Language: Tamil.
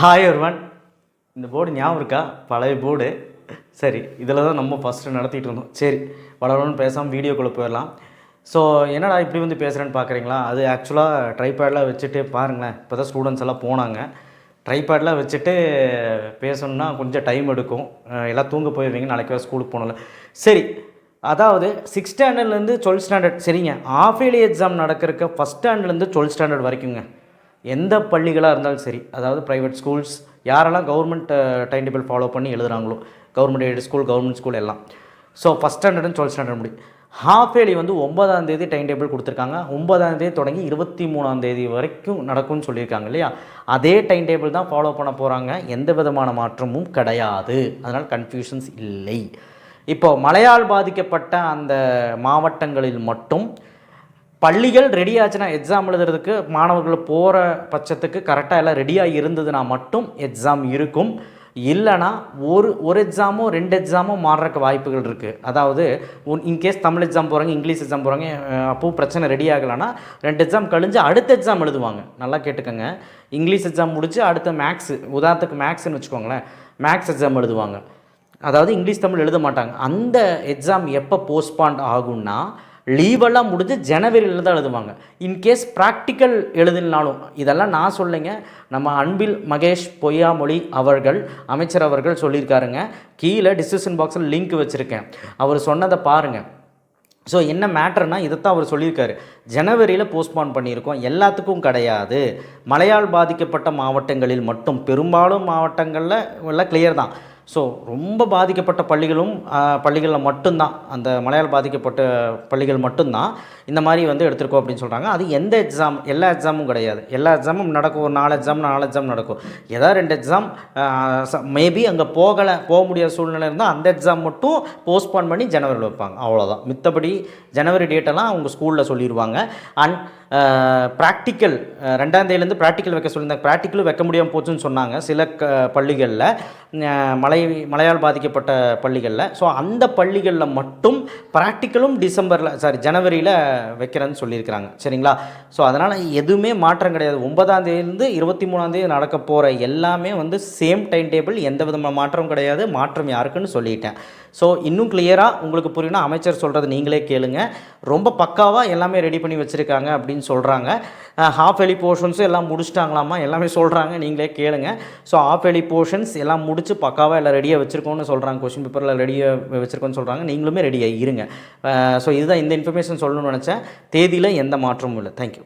ஹாய் ஒருவன் இந்த போர்டு ஞாபகம் இருக்கா? பழைய போர்டு சரி இதில் தான் நம்ம ஃபஸ்ட்டு நடத்திட்டு இருந்தோம். சரி வளரணும்னு பேசாமல் வீடியோக்குள்ளே போயிடலாம். ஸோ என்னடா இப்படி வந்து பேசுகிறேன்னு பார்க்குறீங்களா அது ஆக்சுவலாக ட்ரைபேடில் வச்சுட்டு பாருங்களேன். இப்போ தான் ஸ்டூடெண்ட்ஸ் எல்லாம் போனாங்க. ட்ரைபேடில் வச்சுட்டு பேசணுன்னா கொஞ்சம் டைம் எடுக்கும். எல்லாம் தூங்க போயிடுவீங்க. நாளைக்கு வேறு ஸ்கூலுக்கு போகணும்ல. சரி அதாவது சிக்ஸ் ஸ்டாண்டர்ட்லேருந்து டுவெல்த் ஸ்டாண்டர்ட் சரிங்க. ஆஃப் இயர்லி எக்ஸாம் நடக்கிறக்க ஃபஸ்ட் ஸ்டாண்டர்ட்லேருந்து டுவெல்த் ஸ்டாண்டர்ட் வரைக்குங்க. எந்த பள்ளிகளாக இருந்தாலும் சரி அதாவது ப்ரைவேட் ஸ்கூல்ஸ் யாரெல்லாம் கவர்மெண்ட் டைம் டேபிள் ஃபாலோ பண்ணி எழுதுறாங்களோ government aid school government school எல்லாம். So first standard twelfth standard முடி. ஹாஃப் இயர்லி வந்து ஒன்பதாம் தேதி டைம் டேபிள் கொடுத்துருக்காங்க. ஒன்பதாம் தேதி தொடங்கி இருபத்தி மூணாம் தேதி வரைக்கும் நடக்கும்னு சொல்லியிருக்காங்க இல்லையா? அதே டைம் டேபிள் தான் ஃபாலோ பண்ண போகிறாங்க எந்த விதமான மாற்றமும் கிடையாது. அதனால் கன்ஃபியூஷன்ஸ் இல்லை. இப்போ மழையால் பாதிக்கப்பட்ட அந்த மாவட்டங்களில் மட்டும் பள்ளிகள் ரெடி ஆச்சுன்னா எக்ஸாம் எழுதுறதுக்கு மாணவர்கள் போகிற பட்சத்துக்கு கரெக்டாக எல்லாம் ரெடியாக இருந்ததுன்னா மட்டும் எக்ஸாம் இருக்கும். இல்லைனா ஒரு ஒரு எக்ஸாமோ ரெண்டு எக்ஸாமோ மாறுறக்கு வாய்ப்புகள் இருக்குது அதாவது இன்கேஸ் தமிழ் எக்ஸாம் போகிறாங்க இங்கிலீஷ் எக்ஸாம் போகிறாங்க அப்போ பிரச்சனை ரெடி ஆகலைன்னா ரெண்டு எக்ஸாம் கழிஞ்சு அடுத்த எக்ஸாம் எழுதுவாங்க. நல்லா கேட்டுக்கோங்க. இங்கிலீஷ் எக்ஸாம் முடிச்சு அடுத்த மேக்ஸு உதாரணத்துக்கு மேக்ஸ்னு வச்சுக்கோங்களேன். மேக்ஸ் எக்ஸாம் எழுதுவாங்க. அதாவது இங்கிலீஷ் தமிழ் எழுத மாட்டாங்க. அந்த எக்ஸாம் எப்போ போஸ்ட்பாண்ட் ஆகும்னா லீவெல்லாம் முடிஞ்சு ஜனவரியில் தான் எழுதுவாங்க இன்கேஸ் ப்ராக்டிக்கல் எழுதினாலும் இதெல்லாம் நான் சொல்லுங்க. நம்ம அன்பில் மகேஷ் பொய்யாமொழி அவர்கள் அமைச்சர் அவர்கள் சொல்லியிருக்காருங்க. கீழே டிஸ்கிரிப்ஷன் பாக்ஸில் லிங்க் வச்சுருக்கேன். அவர் சொன்னதை பாருங்கள் ஸோ என்ன மேட்டர்னா இதைத்தான் அவர் சொல்லியிருக்காரு. ஜனவரியில் போஸ்ட்பான் பண்ணியிருக்கோம். எல்லாத்துக்கும் கிடையாது. மழையால் பாதிக்கப்பட்ட மாவட்டங்களில் மட்டும். பெரும்பாலும் மாவட்டங்களில் எல்லாம் கிளியர் தான். ஸோ ரொம்ப பாதிக்கப்பட்ட பள்ளிகளும் பள்ளிகளில் மட்டும்தான். அந்த மலையால் பாதிக்கப்பட்ட பள்ளிகள் மட்டும்தான். இந்த மாதிரி வந்து எடுத்திருக்கோம் அப்படின்னு சொல்கிறாங்க அது எந்த எக்ஸாம் எல்லா எக்ஸாமும் கிடையாது. எல்லா எக்ஸாமும் நடக்கும். ஒரு நாலு எக்ஸாம் நாலு எக்ஸாம் நடக்கும். ஏதாவது ரெண்டு எக்ஸாம் மேபி அங்கே போகலை போக முடியாத சூழ்நிலை இருந்தால் அந்த எக்ஸாம் மட்டும் போஸ்ட்போன் பண்ணி ஜனவரியில் வைப்பாங்க. அவ்வளோதான் மித்தபடி ஜனவரி டேட்டெல்லாம் அவங்க ஸ்கூலில் சொல்லிடுவாங்க அண்ட் ப்ராக்டிக்கல் ரெண்டாம் தேதியிலேருந்து ப்ராக்டிக்கல் வைக்க சொல்லியிருந்தாங்க. ப்ராக்டிக்கலும் வைக்க முடியாமல் போச்சுன்னு சொன்னாங்க. சில க பள்ளிகளில் மலை மலை மழையால் பாதிக்கப்பட்ட பள்ளிகளில். ஸோ அந்த பள்ளிகளில் மட்டும் ப்ராக்டிக்கலும் டிசம்பரில் சாரி ஜனவரியில் வைக்கிறேன்னு சொல்லியிருக்கிறாங்க. சரிங்களா? ஸோ அதனால் எதுவுமே மாற்றம் கிடையாது. ஒன்பதாம் தேதியிலேருந்து இருபத்தி மூணாம் தேதி நடக்க போகிற எல்லாமே வந்து சேம் டைம் டேபிள் எந்த விதமான மாற்றம் கிடையாது. மாற்றம் யாருக்குன்னு சொல்லிட்டேன். ஸோ இன்னும் கிளியராக உங்களுக்கு புரியணும் அமைச்சர் சொல்கிறது நீங்களே கேளுங்க. ரொம்ப பக்காவாக எல்லாமே ரெடி பண்ணி வச்சுருக்காங்க அப்படின்னு சொல்கிறாங்க ஹாஃப் எலி போர்ஷன்ஸும் எல்லாம் முடிச்சிட்டாங்களாமா எல்லாமே சொல்கிறாங்க நீங்களே கேளுங்க. ஸோ ஹாஃப் எலி போர்ஷன்ஸ் எல்லாம் முடிச்சு பக்காவாக எல்லாம் ரெடியாக வச்சுருக்கோன்னு சொல்கிறாங்க கொஷின் பேப்பரில் ரெடியாக வச்சுருக்கோன்னு சொல்கிறாங்க நீங்களுமே ரெடியாக இருங்க. ஸோ இதுதான் இந்த இன்ஃபர்மேஷன் சொல்லணும்னு நினச்சேன். தேதியில் எந்த மாற்றமும் இல்லை. தேங்க்யூ